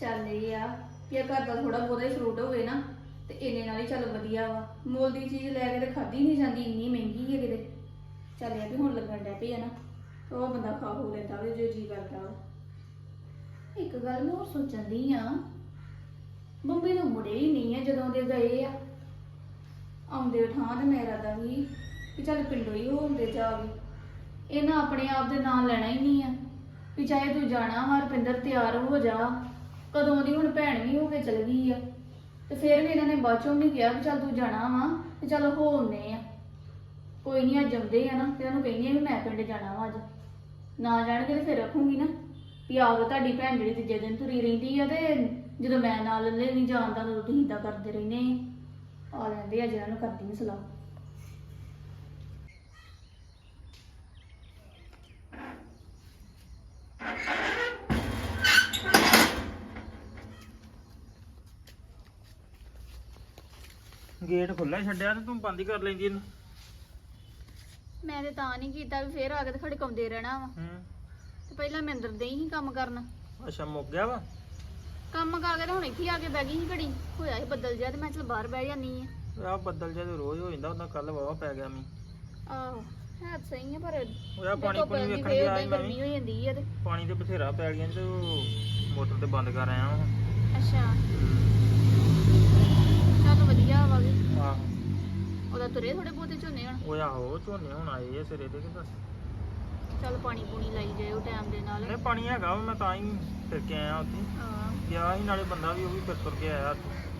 ਚੱਲ ਇਹ ਆ ਕਿ ਇਹ ਘਰ ਦਾ ਥੋੜਾ ਬਹੁਤਾ ਹੀ ਫਰੂਟ ਹੋਵੇ ਨਾ, ਤੇ ਇੰਨੇ ਨਾਲ ਹੀ ਚੱਲ ਵਧੀਆ ਵਾ। ਮੁੱਲ ਦੀ ਚੀਜ਼ ਲੈ ਕੇ ਤੇ ਖਾਦੀ ਨਹੀਂ ਜਾਂਦੀ, ਇੰਨੀ ਮਹਿੰਗੀ ਹੈ ਕਿਤੇ। ਚੱਲ ਇਹ ਆ ਵੀ ਹੁਣ ਲੱਗਣ ਡੈ ਪਈ ਆ ਨਾ, ਤੇ ਉਹ ਬੰਦਾ ਖਾ ਹੋ ਲੈਂਦਾ ਵੇ, ਜੋ ਜੀ ਕਰਦਾ ਵਾ। ਇੱਕ ਗੱਲ ਮੈਂ ਹੋਰ ਸੋਚਣ ਦੀ ਆ, ਮੰਮੀ ਨੂੰ ਮੁੜੇ ਹੀ ਨਹੀਂ ਆ ਜਦੋਂ ਦੇ ਗਏ ਆ। ਆਉਂਦੇ ਠਾਂ ਤੇ ਮੇਰਾ ਦਾ ਵੀ ਕਿ ਚੱਲ ਪਿੰਡੋਂ ਹੀ ਹੋਉਂਦੇ ਜਾਵੇ ਇਹਨਾਂ ਆਪਣੇ ਆਪ ਦੇ ਨਾਂ ਲੈਣਾ ਹੀ ਨਹੀਂ ਆ, ਵੀ ਚਾਹੇ ਤੂੰ ਜਾਣਾ ਵਾ ਰੁਪਿੰਦਰ ਤਿਆਰ ਹੋ ਜਾ। ਕਦੋਂ ਦੀ ਹੁਣ ਭੈਣ ਵੀ ਹੋ ਕੇ ਚਲ ਗਈ ਆ। ਤੇ ਫਿਰ ਵੀ ਇਹਨਾਂ ਨੇ ਬਾਅਦ ਚੋਂ ਨਹੀਂ ਕਿਹਾ ਵੀ ਚੱਲ ਤੂੰ ਜਾਣਾ ਵਾ ਤੇ ਚੱਲ ਹੋ ਆਉਂਦੇ ਆ। ਕੋਈ ਨਹੀਂ ਅੱਜ ਆਉਂਦੇ ਆ ਨਾ, ਤੇ ਉਹਨੂੰ ਕਹਿੰਦੀ ਆ ਵੀ ਮੈਂ ਪਿੰਡ ਜਾਣਾ ਵਾ ਅੱਜ। ਨਾ ਜਾਣਗੇ ਤੇ ਫਿਰ ਰੱਖੂੰਗੀ ਨਾ ਵੀ ਆਪ ਤੁਹਾਡੀ ਭੈਣ ਜਿਹੜੀ ਤੀਜੇ ਦਿਨ ਤੁਰੀ ਰਹਿੰਦੀ ਆ ਤੇ ਜਦੋਂ ਮੈਂ ਨਾਲ ਲੈ ਨਹੀਂ ਜਾਣਦਾ ਤਾਂ ਤੁਸੀਂ ਇਦਾਂ ਕਰਦੇ ਰਹਿੰਦੇ ਆ। ਆ ਲੈਂਦੇ ਆ ਜਿਹਨਾਂ ਨੂੰ ਕਰਦੀ ਨਹੀਂ ਸਲਾਹ। ਗੇਟ ਖੁੱਲਾ ਛੱਡਿਆ ਤੇ ਤੂੰ ਬੰਦ ਹੀ ਕਰ ਲੈਂਦੀ ਇਹਨੂੰ। ਮੈਂ ਤੇ ਤਾਂ ਨਹੀਂ ਕੀਤਾ ਵੀ ਫੇਰ ਆ ਕੇ ਤੇ ਖੜਕਾਉਂਦੇ ਰਹਿਣਾ ਵਾ। ਹੂੰ। ਤੇ ਪਹਿਲਾਂ ਮੈਂ ਅੰਦਰ ਦੇ ਹੀ ਕੰਮ ਕਰਨ। ਅੱਛਾ ਮੁੱਕ ਗਿਆ ਵਾ? ਕੰਮ ਕਾ ਕੇ ਤੇ ਹੁਣ ਇੱਥੇ ਆ ਕੇ ਬਹਿ ਗਈ ਸੀ ਘੜੀ। ਹੋਇਆ ਸੀ ਬੱਦਲ ਜਿਹਾ ਤੇ ਮੈਂ ਚਲ ਬਾਹਰ ਬਹਿ ਜਾਨੀ ਆ। ਆ ਬੱਦਲ ਤੇ ਰੋਜ਼ ਹੋ ਜਾਂਦਾ ਉਹਦਾ ਕੱਲ ਵਾਵਾ ਪੈ ਗਿਆ ਮੀਂਹ। ਆਹੋ ਹੈ ਤਾਂ ਸਹੀ ਆ ਪਰ ਉਹ ਆ ਪਾਣੀ ਦੇਖੋ ਪਾਣੀ ਪੈਂਦੀ ਵੇਖਣ ਫੇਰ ਗਿਆ ਏਦਾਂ ਸੀ ਮੈਂ ਗਰਮੀ ਵੀ ਹੋ ਜਾਂਦੀ ਆ ਤੇ। ਪਾਣੀ ਤੇ ਬਥੇਰਾ ਪੈ ਗਿਆ ਤੇ ਉਹ ਮੋਟਰ ਤੇ ਬੰਦ ਕਰ ਆਇਆ ਹਾਂ ਅੱਛਾ। ਚੱਲ ਵਧੀਆ ਵਾ ਵੀ। ਆਹੋ। ਉਹਦਾ ਤੁਰੇ ਥੋੜੇ ਬਹੁਤੇ ਝੋਨੇ ਹਣ। ਉਹ ਆਹੋ ਝੋਨੇ ਹੁਣ ਆਏ ਆ ਸਿਰੇ ਦੇ ਕਿ ਦੱਸ ਚੱਲ ਪਾਣੀ ਪੂਣੀ ਲਾਈ ਜਾਇਓ ਟਾਈਮ ਦੇ ਨਾਲ। ਨਹੀਂ ਪਾਣੀ ਹੈਗਾ ਵਾ, ਮੈਂ ਤਾਂ ਹੀ ਫਿਰ ਕੇ ਆਇਆ ਉੱਥੇ। ਹਾਂ। ਗਿਆ ਸੀ ਨਾਲੇ ਬੰਦਾ ਵੀ ਉਹ ਵੀ ਫਿਰ ਤੁਰ ਕੇ ਆਇਆ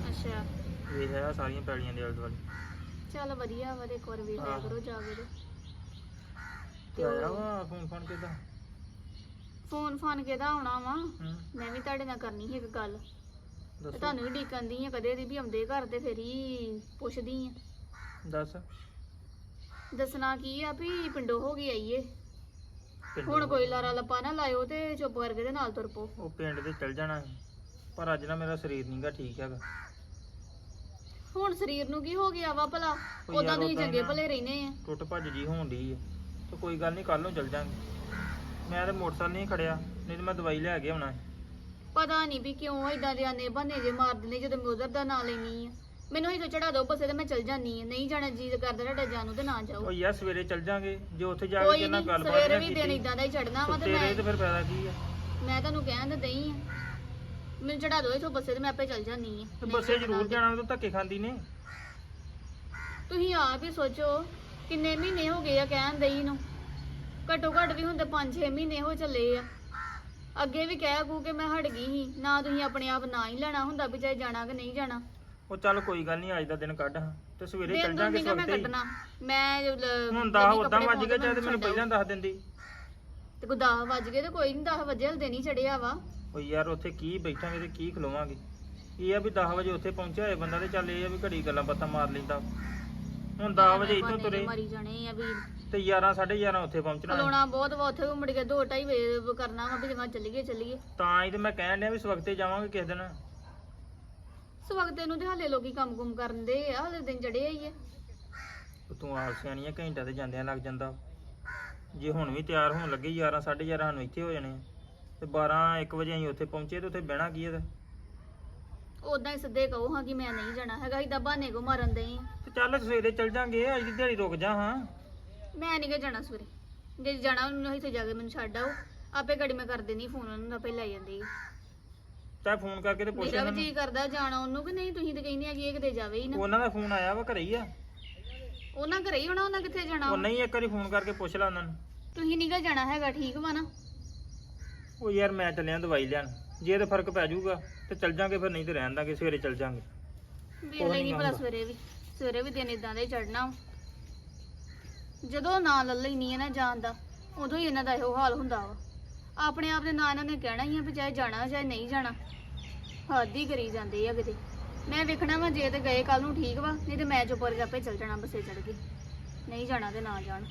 ਅੱਛਾ। ਵੇਖ ਆਇਆ ਸਾਰੀਆਂ ਪੈੜੀਆਂ ਦੇ ਆਲੇ ਦੁਆਲੇ। ਚੱਲ ਵਧੀਆ ਵਾ ਤੇ ਇੱਕ ਵਾਰ ਵੇਖ ਲਿਆ। ਕਰੋ ਜਾ ਕੇ ਤੇ। ਤੇ ਆਇਆ ਵਾ ਫੋਨ ਫਾਨ ਕਿਦਾਂ? ਫੋਨ ਫਾਨ ਕਿਹਦਾ ਆਉਣਾ ਵਾ? ਹੂੰ। ਮੈਂ ਵੀ ਤੁਹਾਡੇ ਨਾਲ ਕਰਨੀ ਸੀ ਇੱਕ ਗੱਲ। ਤੇ ਦੱਸੋ ਤੁਹਾਨੂੰ ਵੀ ਡੀਕਨ ਦੀ ਆ ਕਦੇ ਦੀ ਵੀ ਆਉਂਦੇ ਘਰ ਤੇ ਫਿਰ ਹੀ ਪੁੱਛਦੀ ਆ। ਦੱਸ। ਦੱਸਣਾ ਕੀ ਆ ਵੀ ਪਿੰਡੋਂ ਹੋ ਗਈ ਆਈਏ। ਪਿੰਡੋਂ। ਹੁਣ ਕੋਈ ਲਾਰਾ ਲੱਪਾ ਨਾ ਲਾਇਓ ਤੇ ਚੁੱਪ ਕਰਕੇ ਤੇ ਨਾਲ ਤੁਰ ਪੋ ਉਹ ਪਿੰਡ ਤੇ ਚਲ ਜਾਣਾ ਸੀ ਪਰ ਅੱਜ ਨਾ ਮੇਰਾ ਸਰੀਰ ਨਹੀਂਗਾ ਠੀਕ ਹੈਗਾ। ਹੁਣ ਸਰੀਰ ਨੂੰ ਕੀ ਹੋ ਗਿਆ ਵਾ ਭਲਾ? ਉਹ ਉਦਾਂ ਤੁਸੀਂ ਓਦਾਂ ਚੰਗੇ ਨਾ- ਭਲੇ ਰਹਿੰਦੇ ਆ। ਟੁੱਟ ਭੱਜ ਜੀ ਹੋਣ ਡਈ ਆ। ਤੇ ਕੋਈ ਗੱਲ ਨਹੀਂ ਕੱਲ ਨੂੰ ਚਲ ਜਾਾਂਗੇ। ਮੈਂ ਤੇ ਮੋਟਰਸਾਈਕਲ ਨਹੀਂ ਖੜਿਆ ਨਹੀਂ ਤੇ ਮੈਂ ਦਵਾਈ ਲੈ ਕੇ ਆਉਣਾ ਸੀ। ਪਤਾ ਨਹੀਂ ਵੀ ਕਿਉਂ ਇਦਾਂ ਦੇ ਆਨੇ ਬਹਾਨੇ ਜੇ ਮਾਰ ਦਿੰਦੇ ਜਦੋਂ ਮੈਂ ਉਧਰ ਦਾ ਨਾਂ ਲੈਣੀ ਆ। ਮੈਨੂੰ ਹੀ ਚੜਾ ਦੋ ਬੱਸੇ ਤੇ ਮੈਂ ਚਲ ਜਾਨੀ ਆ। ਨਹੀਂ ਜਾਣਾ ਜੀਦ ਕਰਦਾ ਤੁਹਾਡਾ ਜਾਨੂ ਤੇ ਨਾ ਜਾਓ। ਉਹ ਯਾਰ ਸਵੇਰੇ ਚਲ ਜਾਾਂਗੇ ਜੇ ਉੱਥੇ ਜਾ ਕੇ ਕੋਈ ਕਿਹਨਾਂ ਨਹੀਂ ਗੱਲਬਾਤ ਸਵੇਰੇ ਨਾ ਵੀ ਕੀਤੀ। ਦਿਨ ਇਦਾਂ ਦਾ ਹੀ ਚੜਨਾ ਵਾ ਤੇ ਸੁੱਤੇ ਰਹੇ ਤੇ ਮੈਂ ਫਿਰ ਫਾਇਦਾ ਕੀ ਆ? ਮੈਂ ਤੁਹਾਨੂੰ ਕਹਿਣ ਤੇ ਦਈ ਆ। ਮੈਨੂੰ ਚੜਾ ਦੋ ਇਥੋਂ ਬੱਸੇ ਤੇ ਮੈਂ ਆਪੇ ਚਲ ਜਾਨੀ ਆ। ਤੇ ਨਹੀਂ ਬੱਸੇ ਜਾਣਾ ਜ਼ਰੂਰ ਤੇ। ਜਾਣਾ ਉਹ ਧੱਕੇ ਖਾਂਦੀ ਨੇ। ਤੁਸੀਂ ਆਪ ਹੀ ਸੋਚੋ ਕਿੰਨੇ ਮਹੀਨੇ ਹੋ ਗਏ ਆ ਕਹਿਣ ਦਈ ਨੂੰ। ਘੱਟੋ ਘੱਟ ਵੀ ਹੁੰਦੇ 5-6 ਮਹੀਨੇ ਹੋ ਚੱਲੇ ਆ। ਅੱਗੇ ਵੀ ਕਹਿ ਕੂ ਕਿ ਮੈਂ ਹਟ ਗਈ ਸੀ। ਨਾ ਤੁਸੀਂ ਆਪਣੇ ਆਪ ਨਾ ਹੀ ਲੈਣਾ ਹੁੰਦਾ ਵੀ ਚਾਹੇ ਜਾਣਾ ਕਿ ਨਹੀਂ ਜਾਣਾ। ਉਹ ਚੱਲ ਕੋਈ ਗੱਲ ਨਹੀਂ ਅੱਜ ਦਾ ਦਿਨ ਕੱਢ ਹਾਂ। ਤੇ ਸਵੇਰੇ ਚਲ ਦਿਨ ਜਾਾਂਗੇ ਦੁਨੀਆ ਮੈਂ ਮੈਂ ਲ- ਹੁਣ ਦਾ ਉਦਾਂ ਕੱਪੜੇ ਵੱਜ ਗਏ ਪਾਉਣ ਚਾਹੇ ਤੇ ਮੈਨੂੰ ਛੱਡ। ਪਹਿਲਾਂ ਦੱਸ ਦਿੰਦੀ। ਤੇ ਕੋਈ 10 ਵੱਜ ਗਏ ਤੇ ਕੋਈ ਨਹੀਂ 10 ਵਜੇ ਹਲਦੇ ਨਹੀਂ ਚੜਿਆ ਵਾ। ਉਹ ਯਾਰ ਉੱਥੇ ਕੀ ਬੈਠਾਂਗੇ ਤੇ ਕੀ ਖਲੋਵਾਂਗੇ। ਇਹ ਆ ਵੀ 10 ਵਜੇ ਉੱਥੇ ਪਹੁੰਚਿਆ ਹੋਏ ਬੰਦਾ ਤੇ ਚੱਲ ਇਹ ਆ ਵੀ ਘੜੀ ਗੱਲਾਂ ਬਾਤਾਂ ਮਾਰ ਲੈਂਦਾ। ਹੁਣ 10 ਵਜੇ ਇੱਥੋਂ ਬਹਾਨੇ ਤੁਰੇ। ਮਾਰੀ ਜਾਣੇ ਆ ਵੀ ਤੇ 11 11:30 ਉੱਥੇ ਪਹੁੰਚਣਾ ਖਲੋਣਾ ਬਹੁਤ ਵਾ ਉੱਥੇ ਵੀ ਮੁੜ ਕੇ 2:30 ਵਜੇ ਕਰਨਾ ਵਾ ਵੀ ਜਿਵੇਂ ਚੱਲੀਏ ਚੱਲੀਏ। ਤਾਂ ਹੀ ਤੇ ਮੈਂ ਕਹਿਣ ਡਿਆ ਵੀ ਸਵਖਤੇ ਜਾਵਾਂਗੇ ਕਿਸੇ ਦਿਨ। ਇਸ ਵਕਤ ਇਹਨੂੰ ਤੇ ਹਾਲੇ ਲੋਕੀ ਕੰਮ ਕੁਮ ਕਰਨ ਦੇ ਆ ਹਾਲੇ ਦਿਨ ਚੜੇ ਆਈ ਆ। ਤੂੰ ਆਪ ਸਿਆਣੀ ਆ ਘੰਟਾ ਤੇ ਜਾਂਦਿਆਂ ਲੱਗ ਜਾਂਦਾ। ਜੇ ਹੁਣ ਵੀ ਤਿਆਰ ਹੋਣ ਲੱਗੇ 11 11:30 ਸਾਨੂੰ ਇੱਥੇ ਹੋ ਜਾਣੇ ਆ। ਤੇ 12 1 ਵਜੇ ਅਸੀਂ ਉੱਥੇ ਪਹੁੰਚੇ ਤੇ ਉੱਥੇ ਬਹਿਣਾ ਕੀ ਇਹਦਾ ਉਦਾਂ ਹੀ ਸਿੱਧੇ ਕਹੋ ਹਾਂ ਕਿ ਮੈਂ ਨਹੀਂ ਜਾਣਾ ਹੈਗਾ ਇਦਾਂ ਬਹਾਨੇ ਕੋ ਮਾਰਨ ਦੇ ਤੇ ਚੱਲ ਸਵੇਰੇ ਚੱਲ ਜਾਾਂਗੇ ਅੱਜ ਦੀ ਦਿਹਾੜੀ ਰੁਕ ਜਾ ਹਾਂ। ਮੈਂ ਨਹੀਂ ਗਾ ਜਾਣਾ ਸਵੇਰੇ। ਜੇ ਜਾਣਾ ਮੈਨੂੰ ਇੱਥੇ ਜਾ ਕੇ ਮੈਨੂੰ ਛੱਡ ਆਓ। ਆਪੇ ਗੜੀ ਮੈਂ ਕਰ ਦੇਣੀ ਫੋਨ ਉਹਨਾਂ ਨੂੰ ਆਪੇ ਲੈ ਜਾਂਦੀ ਚਾਹ ਫੋਨ ਕਰਕੇ ਤੇ ਪੁੱਛ ਮੇਰਾ ਵੀ ਜੀ ਕਰਦਾ ਜਾਣਾ ਉਹਨੂੰ ਕਿ ਨਹੀਂ ਤੁਸੀਂ ਤਾਂ ਕਹਿੰਦੇ ਆ ਕਿ ਇਹ ਕਿਤੇ ਜਾਵੇ ਹੀ ਨਾ। ਉਹਨਾਂ ਦਾ ਫੋਨ ਆਇਆ ਵਾ ਘਰੇ ਹੀ ਆ। ਉਹਨਾਂ ਘਰੇ ਹੀ ਹੋਣਾ ਉਹਨਾਂ ਕਿੱਥੇ ਜਾਣਾ ਉਹ ਨਹੀਂ ਇੱਕ ਵਾਰੀ ਫੋਨ ਕਰਕੇ ਪੁੱਛ ਲੈ ਉਹਨਾਂ ਨੂੰ। ਤੁਸੀਂ ਨਹੀਂ ਗਾ ਜਾਣਾ ਹੈਗਾ ਠੀਕ ਵਾ ਨਾ? ਉਹ ਯਾਰ ਮੈਂ ਚੱਲਿਆ ਦਵਾਈ ਲੈਣ। ਜੇ ਤੇ ਫ਼ਰਕ ਪੈ ਜਾਊਗਾ ਤੇ ਚੱਲ ਜਾਾਂਗੇ ਫਿਰ ਨਹੀਂ ਤੇ ਰਹਿਣ ਦਾਂਗੇ ਸਵੇਰੇ ਚੱਲ ਜਾਾਂਗੇ। ਵੇਖ ਲੈਣੀ ਭਲਾ ਸਵੇਰੇ ਵੀ। ਸਵੇਰੇ ਵੀ ਦਿਨ ਇਦਾਂ ਦਾ ਹੀ ਚੜਨਾ ਜਦੋਂ ਨਾਂ ਲੈ ਲੈਣੀ ਹੈ ਨਾ ਜਾਣ ਦਾ, ਉਦੋਂ ਹੀ ਇਹਨਾਂ ਦਾ ਇਹੋ ਹਾਲ ਹੁੰਦਾ ਵਾ। ਆਪਣੇ ਆਪ ਦੇ ਨਾਂ ਇਹਨਾਂ ਨੇ ਕਹਿਣਾ ਹੀ ਆ ਵੀ ਚਾਹੇ ਜਾਣਾ ਚਾਹੇ ਨਹੀਂ ਜਾਣਾ। ਹੱਦ ਹੀ ਕਰੀ ਜਾਂਦੇ ਆ ਕਿਤੇ। ਮੈਂ ਵੇਖਣਾ ਵਾ ਜੇ ਤੇ ਗਏ ਕੱਲ ਨੂੰ ਠੀਕ ਵਾ, ਨਹੀਂ ਤੇ ਮੈਂ ਚੁੱਪ ਕਰਕੇ ਚੱਲ ਜਾਣਾ ਬੱਸੇ ਚੜ ਕੇ। ਨਹੀਂ ਜਾਣਾ ਤੇ ਨਾ ਜਾਣ।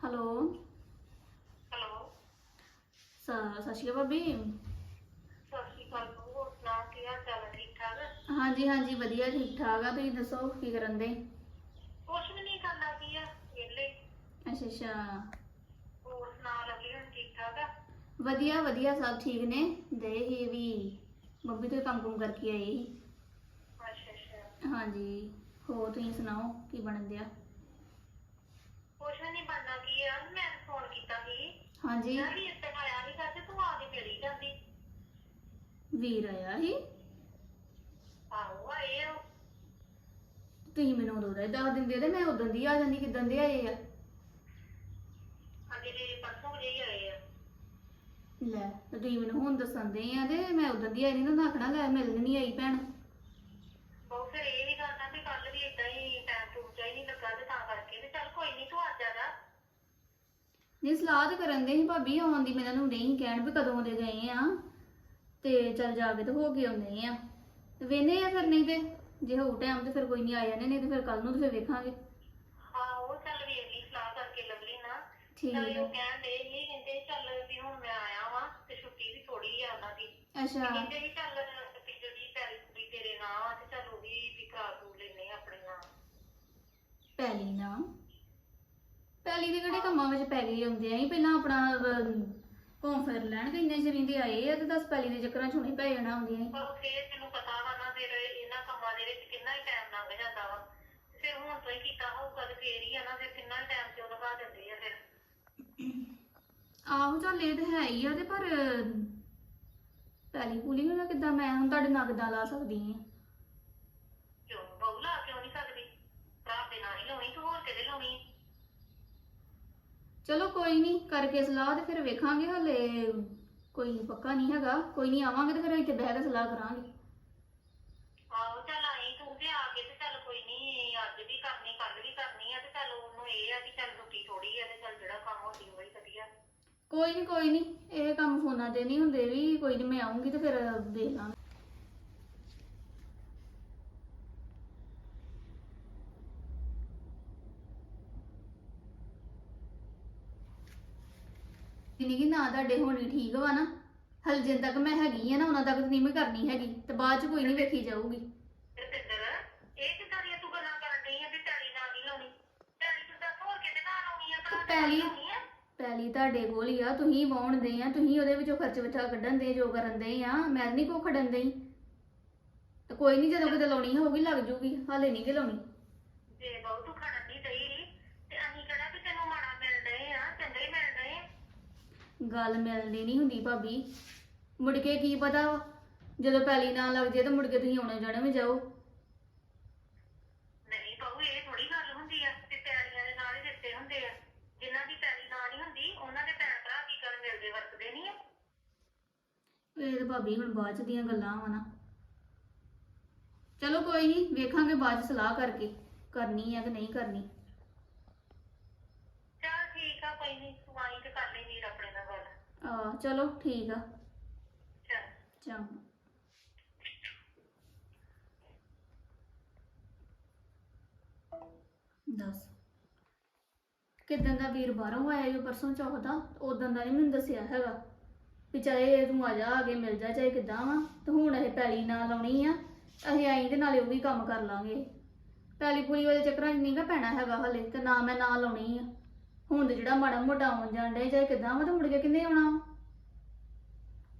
ਹੈਲੋ ਹੈਲੋ ਸਤਿ ਸ਼੍ਰੀ ਅਕਾਲ ਭਾਬੀ। ਸਤਿ ਸ਼੍ਰੀ ਅਕਾਲ ਹੋਰ ਸੁਣਾ ਕੀ ਹਾਲ ਚਾਲ ਹੈ ਠੀਕ ਠਾਕ? ਹਾਂਜੀ ਹਾਂਜੀ ਵਧੀਆ ਠੀਕ ਠਾਕ ਆ ਤੁਸੀਂ ਦੱਸੋ ਕੀ ਕਰਨ ਦੇ? ਕੁਛ ਵੀ ਨਹੀਂ ਕਰਨਾ ਕੀ ਆ ਵਿਹਲੇ। ਅੱਛਾ ਅੱਛਾ। ਹੋਰ ਸੁਣਾ ਲਵਲੀ ਹੁਣ ਠੀਕ ਠਾਕ ਆ? ਵਧੀਆ ਵਧੀਆ ਸਭ ਠੀਕ ਨੇ। ਦੇ ਹੀ ਵੀ ਮੰਮੀ ਤੋਂ ਕੰਮ ਕੁਮ ਕਰਕੇ ਆਏ ਸੀ। ਅੱਛਾ ਅੱਛਾ। ਹਾਂਜੀ ਹੋਰ ਤੁਸੀਂ ਸੁਣਾਓ ਕੀ ਬਣਨ ਦਿਆ? ਕੁਛ ਵੀ ਨਹੀਂ ਬਣਨਾ ਕੀ ਆ ਮੈਂ ਫੋਨ ਕੀਤਾ ਸੀ। ਹਾਂਜੀ। ਮੈਂ ਵੀ ਇੱਥੇ ਆਇਆ ਨਹੀਂ ਕਰਦੇ ਤੂੰ ਆ ਕੇ ਮਿਲੀ ਜਾਂਦੀ ਵੀਰ ਆਇਆ ਸੀ ਆਹੋ ਆਏ ਆ। ਤੁਸੀਂ ਮੈਨੂੰ ਉਦੋਂ ਦਾ ਹੀ ਦੱਸ ਦਿੰਦੇ ਤੇ ਮੈਂ ਉਦੋਂ ਦੀ ਆ ਜਾਂਦੀ ਕਿਦਾਂ ਦੇ ਆਏ ਆ। ਅਜੇ ਦੇ ਪਰਸੋਂ ਜਿਹੇ ਹੀ ਆਏ ਆ। ਲੈ ਤੇ ਤੁਸੀਂ ਮੈਨੂੰ ਹੁਣ ਦੱਸਣਦੇ ਆ ਤੇ ਮੈਂ ਉਦੋਂ ਦੀ ਆਈ ਨਹੀਂ ਤਾਂ ਆਖਣਾ ਲੈ ਮਿਲਣ ਨਹੀਂ ਆਈ ਭੈਣ। ਬਹੁਤ ਫਿਰ ਇਹ ਵੀ ਗੱਲ ਆ ਵੀ ਕੱਲ ਵੀ ਇਦਾਂ ਹੀ ਟਾਈਮ ਟੂਮ ਚਾਹੀ ਨਹੀਂ ਲੱਗਾ ਤੇ ਤਾਂ ਕਰਕੇ ਤੇ ਚੱਲ ਕੋਈ ਨਹੀਂ ਤੂੰ ਆ ਜਾ ਜਾ। ਨਹੀਂ ਸਲਾਹ ਤੇ ਕਰਨ ਦੇ ਸੀ ਭਾਬੀ ਆਉਣ ਦੀ ਮੈਂ ਇਹਨਾਂ ਨੂੰ ਨਹੀਂ ਕਹਿਣ ਵੀ ਕਦੋਂ ਦੇ ਗਏ ਆ। ਤੇ ਚੱਲ ਜਾ ਕੇ ਤੇ ਹੋ ਕੇ ਆਉਂਦੇ ਆ। ਤੇ ਵੇਨੇ ਆ ਫਿਰ ਨਹੀਂ ਤੇ ਜੇ ਹੋਊ ਟਾਈਮ ਤੇ ਫਿਰ ਕੋਈ ਨਹੀਂ ਆ ਜਾਣੇ ਨਹੀਂ ਤੇ ਫਿਰ ਕੱਲ ਨੂੰ ਤੇ ਫਿਰ ਵੇਖਾਂਗੇ। ਹਾਂ ਉਹ ਚੱਲ ਵੇਖ ਲਈ ਸਲਾਹ ਕਰਕੇ ਲਵਲੀ ਨਾ। ਠੀਕ ਨਾਲੇ ਉਹ ਕਹਿਣ ਦੇ ਹੀ ਕਹਿੰਦੇ ਚੱਲ ਵੀ ਹੁਣ ਮੈਂ ਆਇਆ ਵਾਂ ਤੇ ਛੁੱਟੀ ਵੀ ਥੋੜੀ ਆ ਉਹਨਾਂ ਦੀ। ਤੇ ਅੱਛਾ ਕਹਿੰਦੇ ਵੀ ਚੱਲ ਵੀ ਜਿਹੜੀ ਪੈਰੀ ਪੂਰੀ ਤੇਰੇ ਨਾਂ ਆ ਤੇ ਚੱਲ ਉਹ ਵੀ ਵੀ ਕਰਾ ਕਰੂ ਲੈਨੇ ਆ ਆਪਣੇ ਨਾਂ। ਪੈਲੀ ਨਾ? ਪੈਲੀ ਦੇ ਕਿਹੜੇ ਕੰਮਾਂ ਵਿੱਚ ਪੈ ਗਏ ਆਉਂਦੇ ਆ? ਪਹਿਲਾਂ ਆਪਣਾ ਅਹ, ਘੁੰਮ ਫਿਰ ਲੈਣ ਤੇ ਇੰਨੇ ਚਿਰ ਦੇ ਆਏ ਆ ਤੇ ਦੱਸ ਪੈਲੀ ਦੇ ਚੱਕਰਾਂ ਚ ਹੁਣੇ ਪੈ ਜਾਣਾ। ਪਰ ਫੇਰ ਤੈਨੂੰ ਪਤਾ ਵਾ ਨਾ ਫਿਰ ਇਹਨਾਂ ਕੰਮਾਂ ਦੇ ਵਿੱਚ ਕਿੰਨਾ ਹੀ ਟਾਈਮ ਲੰਘ ਜਾਂਦਾ ਵਾ। ਫਿਰ ਹੁਣ ਤੋਂ ਹੀ ਕੀਤਾ ਹੋਊਗਾ ਤੇ ਫੇਰ ਹੀ ਆ ਨਾ ਫਿਰ ਕਿੰਨਾ ਟਾਈਮ ਚ ਉਹ ਲਗਾ ਦਿੰਦੇ ਆ ਫਿਰ। ਆਹੋ ਚੱਲ ਇਹ ਤੇ ਹੈ ਹੀ ਆ ਤੇ ਪਰ ਪੈਲੀ ਪੂਲੀ ਨੂੰ ਕਿੱਦਾਂ ਮੈਂ ਹੁਣ ਤੁਹਾਡੇ ਨਾਲ ਕਿੱਦਾਂ ਲਾ ਸਕਦੀ ਆ? ਕਿਉਂ? ਬਹੂਲਾ ਕਿਉਂ ਨਹੀਂ ਸਕਦੀ? ਭਰਾ ਦੇ ਨਾਂ ਹੀ ਲਾਉਣੀ ਤੂੰ ਹੋਰ ਕਿਹਦੇ ਲਾਉਣੀ ਚਲੋ ਕੋਈ ਨਹੀਂ ਕਰਕੇ ਸਲਾਹ ਤੇ ਫਿਰ ਵੇਖਾਂਗੇ ਹਲੇ। ਕੋਈ ਪੱਕਾ ਨਹੀਂ ਹੈਗਾ ਕੋਈ ਨਹੀਂ ਆਵਾਂਗੇ ਤੇ ਫਿਰ ਇੱਥੇ ਬਹਿ ਕੇ ਸਲਾਹ ਕਰਾਂਗੇ। ਆਹੋ ਚੱਲ ਆਈ ਤੂੰ ਤੇ ਆ ਕੇ ਤੇ ਚੱਲ ਕੋਈ ਨਹੀਂ ਅੱਜ ਵੀ ਕਰਨੀ ਕੱਲ ਵੀ ਕਰਨੀ ਆ ਤੇ ਚੱਲ ਉਹਨੂੰ ਇਹ ਆ ਕਿ ਚੱਲ ਛੁੱਟੀ ਥੋੜੀ ਆ ਤੇ ਚੱਲ ਜਿਹੜਾ ਕੰਮ ਹੋ ਜੂਗਾ ਹੀ ਵਧੀਆ। ਕੋਈ ਨਹੀਂ ਕੋਈ ਨਹੀਂ ਇਹ ਕੰਮ ਫੋਨਾਂ ਤੇ ਨਹੀਂ ਹੁੰਦੇ ਵੀ ਕੋਈ ਨਹੀਂ ਮੈਂ ਆਉਂਗੀ ਤੇ ਫਿਰ ਦੇਖ ਲਾਂਗੇ। ਜਿੰਨੀ ਕਿ ਨਾ ਤੁਹਾਡੇ ਹੋਣੀ ਠੀਕ ਵਾ ਨਾ। ਹਲ ਜਿੰਨ ਤੱਕ ਮੈਂ ਹੈਗੀ ਆ ਨਾ ਉਹਨਾਂ ਤੱਕ ਨਹੀਂ ਮੈਂ ਕਰਨੀ ਹੈਗੀ। ਤੇ ਬਾਅਦ ਚ ਕੋਈ ਨਹੀਂ ਵੇਖੀ ਜਾਊਗੀ। ਨਹੀਂ ਦੇ ਆ? ਪਹਿਲੀ ਤੁਹਾਡੇ ਕੋਲ ਹੀ ਆ ਤੁਸੀਂ ਵਾਉਣਦੇ ਆ ਤੁਸੀਂ ਉਹਦੇ ਵਿੱਚੋਂ ਖਰਚ ਬਚਾ ਕੱਢਣ ਦੇ ਜੋ ਕਰਨ ਦੇ ਆ। ਮੈਂ ਨਹੀਂ ਕੋ ਖੜਨ ਦੇ ਤੇ ਕੋਈ ਨਹੀਂ ਜਦੋਂ ਕਿਤੇ ਲਾਉਣੀ ਹੋਊਗੀ ਲੱਗ ਜੂਗੀ। ਹਾਲੇ ਨਹੀਂ ਕਿ ਲਾਉਣੀ। ਜੇ ਬਹੁ ਤੂੰ ਖੜਨ ਨਹੀਂ ਦਈ ਤੇ ਅਸੀਂ ਕਿਹੜਾ ਵੀ ਤੈਨੂੰ ਮਾੜਾ ਮਿਲ ਡਏ ਆ? ਚੰਗਾ ਹੀ ਮਿਲ ਡਏ ਆ ਗੱਲ ਮਿਲਣੀ ਨਹੀਂ ਹੁੰਦੀ ਭਾਬੀ। ਮੁੜ ਕੇ ਕੀ ਪਤਾ ਵਾ? ਜਦੋਂ ਪੈਲੀ ਨਾ ਲੱਗ ਜੇ ਤਾਂ ਮੁੜ ਕੇ ਤੁਸੀਂ ਆਉਣੇ ਜਾਣੇ ਵੀ ਜਾਓ। ਨਹੀਂ ਬਹੁ ਇਹ ਥੋੜੀ ਗੱਲ ਹੁੰਦੀ ਆ ਤੇ ਪੈਲੀਆਂ ਦੇ ਨਾਲ ਹੀ ਦਿੱਤੇ ਹੁੰਦੇ ਆ। ਜਿਨ੍ਹਾਂ ਦੀ ਪੈਲੀ ਨਾਲ ਨਹੀਂ ਹੁੰਦੀ ਉਹਨਾਂ ਦੇ ਭੈਣ ਭਰਾ ਕੀ ਕਰਨ ਮਿਲਦੇ ਵਰਤਦੇ ਨਹੀਂ ਆ। ਇਹ ਤਾਂ ਭਾਬੀ ਹੁਣ ਬਾਅਦ ਚ ਦੀਆਂ ਗੱਲਾਂ ਵਾ ਨਾ। ਚਲੋ ਕੋਈ ਨਹੀਂ ਵੇਖਾਂਗੇ ਬਾਅਦ ਚ ਸਲਾਹ ਕਰਕੇ ਕਰਨੀ ਆ ਕਿ ਨਹੀਂ ਕਰਨੀ ਚਲ ਠੀਕ ਆ ਕੋਈ ਨਹੀਂ ਤੂੰ ਆਈ ਤੇ ਕਰ ਲਈ ਵੀਰ ਆਪਣੇ ਨਾਲ ਗੱਲ। ਆ ਚਲੋ ਠੀਕ ਆ। ਚਲ। ਚੰਗਾ। ਦੱਸ। ਕਿਦਾਂ ਦਾ ਵੀਰ ਬਾਹਰੋਂ ਆਇਆ ਜੋ ਪਰਸੋਂ ਚੌਥਾ ਉਦੋਂ ਦਾ ਨਹੀਂ ਮੈਨੂੰ ਦੱਸਿਆ ਹੈਗਾ। ਵੀ ਚਾਹੇ ਤੂੰ ਆ ਜਾ ਆ ਕੇ ਮਿਲ ਜਾ ਚਾਹੇ ਕਿਦਾਂ ਵਾ। ਤੇ ਹੁਣ ਇਹ ਪੈਲੀ ਨਾ ਲਾਉਣੀ ਆ। ਅਸੀਂ ਆਈ ਤੇ ਨਾਲੇ ਉਹ ਵੀ ਕੰਮ ਕਰ ਲਾਂਗੇ। ਪੈਲੀ ਪੂਲੀ ਵਾਲੇ ਚੱਕਰਾਂ 'ਚ ਨਹੀਂ ਗਾ ਪੈਣਾ ਹੈਗਾ ਹਲੇ। ਤੇ ਨਾ ਮੈਂ ਨਾ ਲਾਉਣੀ ਆ। ਹੁਣ ਤੇ ਜਿਹੜਾ ਮਾੜਾ ਮੋਟਾ ਆਉਣ ਜਾਣ ਡੇ ਚਾਹੇ ਕਿਦਾਂ ਵਾ ਤੇ ਮੁੜ ਕੇ ਕਿੰਨੇ ਆਉਣਾ ਵਾ?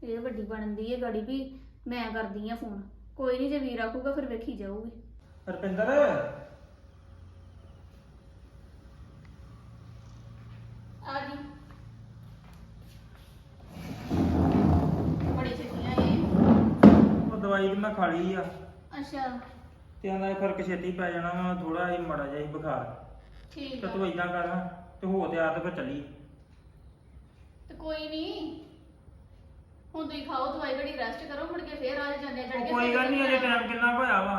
ਇਹ ਵੱਡੀ ਬਣਦੀ ਹੈ ਗਾੜੀ ਵੀ ਮੈਂ ਕਰਦੀ ਆ ਫੋਨ। ਕੋਈ ਨਹੀਂ ਜੇ ਵੀਰ ਆਖੂਗਾ ਫਿਰ ਵੇਖੀ ਜਾਊਗੀ। ਰਪਿੰਦਰ ਆ ਜੀ ਬੜੀ ਛੇਤੀਆਂ ਇਹ ਉਹ ਦਵਾਈ ਤੇ ਮੈਂ ਖਾ ਲਈ ਆ। ਅੱਛਾ। ਤੇ ਆਂਦਾ ਫ਼ਰਕ ਛੇਤੀ ਪੈ ਜਾਣਾ ਵਾ ਥੋੜਾ ਜਿਹਾ ਮੜਾ ਜਿਹਾ ਹੀ ਬੁਖਾਰ। ਠੀਕ ਤੇ ਆ। ਤੂੰ ਇਦਾਂ ਕਰ। ਤੇ ਹੋ ਤੇ ਆ ਤੇ ਫਿਰ ਚੱਲੀ। ਤੇ ਕੋਈ ਨਹੀਂ ਹੁਣ ਤੁਸੀਂ ਖਾਓ ਦਵਾਈ ਘੜੀ ਰੈਸਟ ਕਰੋ ਮੁੜ ਕੇ ਫੇਰ ਆ ਜਾਂਦੇ ਉਹ ਕੇ ਕੋਈ ਗੱਲ ਨਹੀਂ ਅਜੇ ਟਾਈਮ ਕਿੰਨਾ ਹੋਇਆ ਵਾ?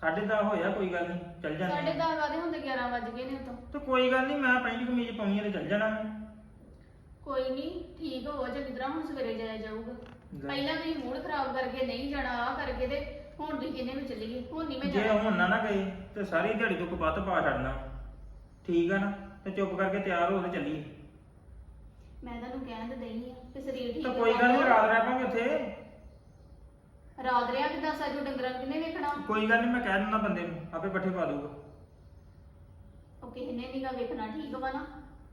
ਸਾਢੇ ਦਸ ਹੋਇਆ ਕੋਈ ਗੱਲ ਨਹੀਂ ਚੱਲ ਜਾਂਦੇ 10 ਵਾਦੇ ਤੇ 11 ਵੱਜ ਗਏ ਨੇ ਉਤੋਂ। ਤੇ ਕੋਈ ਗੱਲ ਨਹੀਂ ਮੈਂ ਪਹਿਲੀ ਕਮੀਜ਼ ਪਾਉਣੀ ਆ ਤੇ ਚੱਲ ਜਾਣਾ ਮੈਂ। ਕੋਈ ਨਹੀਂ ਠੀਕ ਹੋ ਚੰਗੀ ਤਰ੍ਹਾਂ ਹੁਣ ਸਵੇਰੇ ਜਾਇਆ ਜਾਊਗਾ। ਪਹਿਲਾਂ ਤੁਸੀਂ ਮੂਡ ਖਰਾਬ ਕਰਕੇ ਨਹੀਂ ਜਾਣਾ ਆ ਕਰਕੇ ਤੇ ਹੁਣ ਤੁਸੀਂ ਕਿੰਨੇ ਵੀ ਚੱਲੀਏ? ਹੁਣ ਨਹੀਂ ਮੈਂ ਜੇ ਜਾਣਾ। ਹੁਣ ਨਾ ਨਾ ਗਏ ਤੇ ਸਾਰੀ ਦਿਹਾੜੀ ਤੋਂ ਕਪੱਤ ਪਾ ਛੱਡਣਾ। ਠੀਕ ਆ ਨਾ? ਤੇ ਚੁੱਪ ਕਰਕੇ ਤਿਆਰ ਹੋ ਤੇ ਚੱਲੀਏ। ਮੈਂ ਤੁਹਾਨੂੰ ਕਹਿਣ ਤੇ ਦਈ ਆ ਕਿ ਸਰੀਰ ਠੀਕ ਤਾਂ ਕੋਈ ਗੱਲ ਨਹੀਂ ਰਾਤ ਰਹਿ ਪਾਂਗੇ ਉੱਥੇ। ਰਾਤ ਰਿਆ ਕਿਦਾਂ? ਸਾਜੂ ਡੰਗਰਾਂ ਨੂੰ ਕਿੰਨੇ ਵੇਖਣਾ? ਕੋਈ ਗੱਲ ਨਹੀਂ ਮੈਂ ਕਹਿ ਦਿੰਦਾ ਬੰਦੇ ਨੂੰ ਆਪੇ ਪੱਠੇ ਪਾ ਦੂਗਾ ਉਹ ਕਿਸੇ ਨੇ ਨੀਗਾ ਵੇਖਣਾ ਠੀਕ ਵਾ ਨਾ?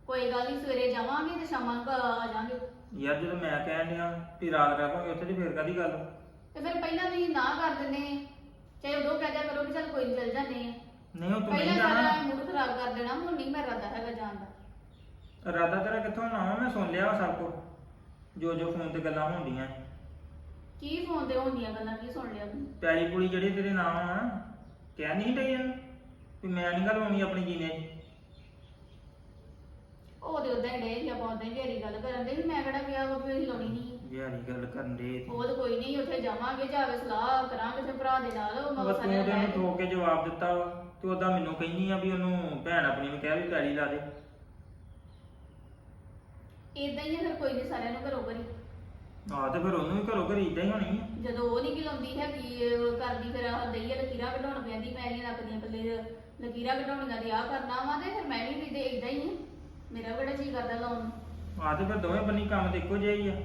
ਕੋਈ ਗੱਲ ਨਹੀਂ ਸਵੇਰੇ ਜਾਵਾਂਗੇ ਤੇ ਸ਼ਾਮਾਂ ਨੂੰ ਘਰ ਆ ਜਾਾਂਗੇ ਯਾਰ ਜਦੋਂ ਮੈਂ ਕਹਿਣ ਡਿਆ ਵੀ ਰਾਤ ਰਹਿ ਪਾਂਗੇ ਉੱਥੇ ਤੇ ਫੇਰ ਕਾਦੀ ਗੱਲ? ਤੇ ਫਿਰ ਪਹਿਲਾਂ ਵੀ ਨਾ ਕਰ ਦਿੰਦੇ। ਆ। ਚਾਹੇ ਉਦੋਂ ਕਹਿ ਦਿਆ ਕਰੋ ਕਿ ਚੱਲ ਕੋਈ ਨਹੀਂ ਚੱਲ ਜਾਂਦੇ ਆ। ਨਹੀਂ ਉਹ ਤੂੰ ਪਹਿਲਾਂ ਨਹੀਂ ਸਾਰਾ ਜਾਣਾ। ਮੂਡ ਖਰਾਬ ਕਰ ਦੇਣਾ ਹੁਣ ਨਹੀਂ ਮੈਂ ਇਰਾਦਾ ਹੈਗਾ ਜਾਣ ਦਾ। ਰਾਦਾ ਤੇਰਾ ਕਿੱਥੋਂ ਨਾ ਮੈਂ ਸੁਣ ਲਿਆ ਵਾ ਸਭ ਕੁਝ ਜੋ ਜੋ ਫੋਨ ਤੇ ਗੱਲਾਂ ਹੁੰਦੀਆਂ। ਕੀ ਫੋਨ ਤੇ ਹੁੰਦੀਆਂ ਗੱਲਾਂ ਕੀ ਸੁਣ ਲਿਆ ਤੂੰ? ਪੈਲੀ ਪੁਲੀ ਜਿਹੜੀ ਤੇਰੇ ਨਾਮ ਆ ਕਹਿ ਨਹੀਂ ਡਈ ਇਹਨੂੰ ਵੀ ਮੈਂ ਨਹੀਂ ਗੱਲ ਹੋਣੀ ਆਪਣੀ ਜੀਨੇ 'ਚ। ਉਹ ਉਦਾਂ ਹੀ ਡੇ ਸੀ ਆਪਾਂ ਉਦਾਂ ਹੀ ਢੇਰੀ ਗੱਲ ਕਰਨ ਦੇ ਵੀ ਮੈਂ ਕਿਹੜਾ ਕਿਹਾ ਵਾ ਵੀ ਅਸੀਂ ਲਾਉਣੀ ਨਹੀਂ ਵਿਹਾਰੀ ਗੱਲ ਕਰਨ ਦੇ ਉਹ ਤਾਂ ਕੋਈ ਨਹੀਂ ਉੱਥੇ ਜਾਵਾਂਗੇ ਜਾਵੇ ਸਲਾਹ ਕਰਾਂਗੇ ਕਿਸੇ ਭਰਾ ਦੇ ਨਾਲ ਉਹ ਬਸ ਤੂੰ ਸਾਰੇ ਉਹਦੇ ਨੂੰ ਠੋਕ ਕੇ। ਜਵਾਬ ਦਿੱਤਾ ਵਾ। ਤੂੰ ਉਹਦਾ ਮੈਨੂੰ ਕਹਿੰਦੀ ਆ ਵੀ ਉਹਨੂੰ ਭੈਣ ਆਪਣੀ ਨੂੰ ਕਹਿ ਵੀ ਪੈਲੀ ਲਾ ਦੇ। ਇਦਾਂ ਹੀ ਆ ਫਿਰ ਕੋਈ ਨਹੀਂ ਸਾਰਿਆਂ ਨੂੰ ਘਰੋਂ ਘਰੀ। ਆਹ ਤੇ ਫਿਰ ਉਹਨੂੰ ਵੀ ਘਰੋਂ ਘਰੀ ਇਦਾਂ ਹੀ ਹੋਣੀ ਆ। ਜਦੋਂ ਉਹ ਨਹੀਂ ਖਿਲਾਉਂਦੀ ਹੈਗੀ ਉਹ ਕਰਦੀ ਫਿਰ ਆਹ ਦਈਏ ਲਕੀਰਾਂ ਕਢਾਉਣ ਪੈਂਦੀ ਪੈਲੀਆਂ ਰੱਖਦੀਆਂ ਪੱਲੇ ਲਕੀਰਾਂ ਕਢਾਉਣੀਆਂ ਤੇ ਆਹ ਕਰਨਾ ਵਾ ਤੇ ਫਿਰ ਮੈਂ ਵੀ ਇਦਾਂ ਹੀ ਆ। ਮੇਰਾ ਕਿਹੜਾ ਜੀ ਕਰਦਾ ਲਾਉਣ ਨੂੰ। ਆਹ ਤੇ ਫਿਰ ਦੋਵੇਂ ਬੰਨੀ ਕੰਮ ਤੇ ਇੱਕੋ ਜਿਹਾ ਹੀ ਆ।